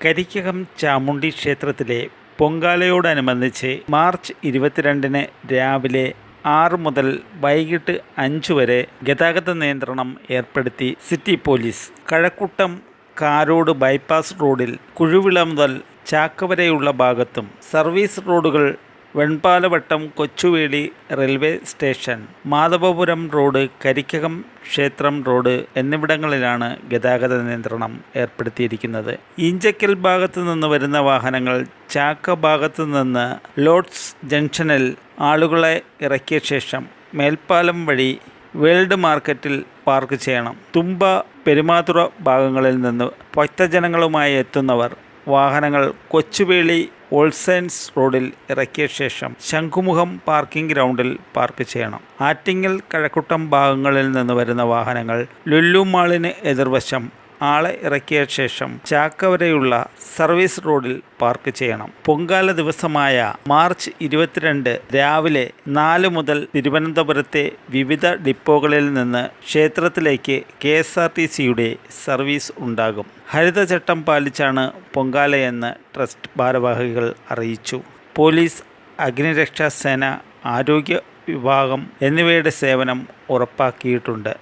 കരിക്കകം ചാമുണ്ടി ക്ഷേത്രത്തിലെ പൊങ്കാലയോടനുബന്ധിച്ച് മാർച്ച് ഇരുപത്തിരണ്ടിന് രാവിലെ ആറ് മുതൽ വൈകിട്ട് അഞ്ച് വരെ ഗതാഗത നിയന്ത്രണം ഏർപ്പെടുത്തി city police Kazhakkoottam Karode bypass റോഡിൽ കുഴുവിള മുതൽ ചാക്കവരെയുള്ള ഭാഗത്തും സർവീസ് റോഡുകൾ Venpalavattom Kochuveli railway station Madhavapuram road Karikkakam ക്ഷേത്രം റോഡ് എന്നിവിടങ്ങളിലാണ് ഗതാഗത നിയന്ത്രണം ഏർപ്പെടുത്തിയിരിക്കുന്നത്. ഇഞ്ചക്കൽ ഭാഗത്തു നിന്ന് വരുന്ന വാഹനങ്ങൾ ചാക്ക ഭാഗത്തു നിന്ന് ലോഡ്സ് ജംഗ്ഷനിൽ ആളുകളെ ഇറക്കിയ ശേഷം മേൽപ്പാലം വഴി വേൾഡ് മാർക്കറ്റിൽ പാർക്ക് ചെയ്യണം. തുമ്പ പെരുമാതുറ ഭാഗങ്ങളിൽ നിന്ന് ഭക്തജനങ്ങളുമായി എത്തുന്നവർ വാഹനങ്ങൾ കൊച്ചുവേളി ഓൾസൈൻസ് റോഡിൽ ഇറക്കിയ ശേഷം ശംഖുമുഖം പാർക്കിംഗ് ഗ്രൗണ്ടിൽ പാർക്ക് ചെയ്യണം ആറ്റിങ്ങൽ കഴക്കുട്ടം ഭാഗങ്ങളിൽ നിന്ന് വരുന്ന വാഹനങ്ങൾ ലുല്ലു മാളിന് എതിർവശം ആളെ ഇറക്കിയ ശേഷം ചാക്കവരെയുള്ള സർവീസ് റോഡിൽ പാർക്ക് ചെയ്യണം. പൊങ്കാല ദിവസമായ മാർച്ച് ഇരുപത്തിരണ്ട് രാവിലെ നാല് മുതൽ തിരുവനന്തപുരത്തെ വിവിധ ഡിപ്പോകളിൽ നിന്ന് ക്ഷേത്രത്തിലേക്ക് കെ എസ് ആർ ടി സിയുടെ സർവീസ് ഉണ്ടാകും. ഹരിതചട്ടം പാലിച്ചാണ് പൊങ്കാലയെന്ന് ട്രസ്റ്റ് ഭാരവാഹികൾ അറിയിച്ചു. പോലീസ് അഗ്നിരക്ഷാ സേന ആരോഗ്യ വിഭാഗം എന്നിവയുടെ സേവനം ഉറപ്പാക്കിയിട്ടുണ്ട്.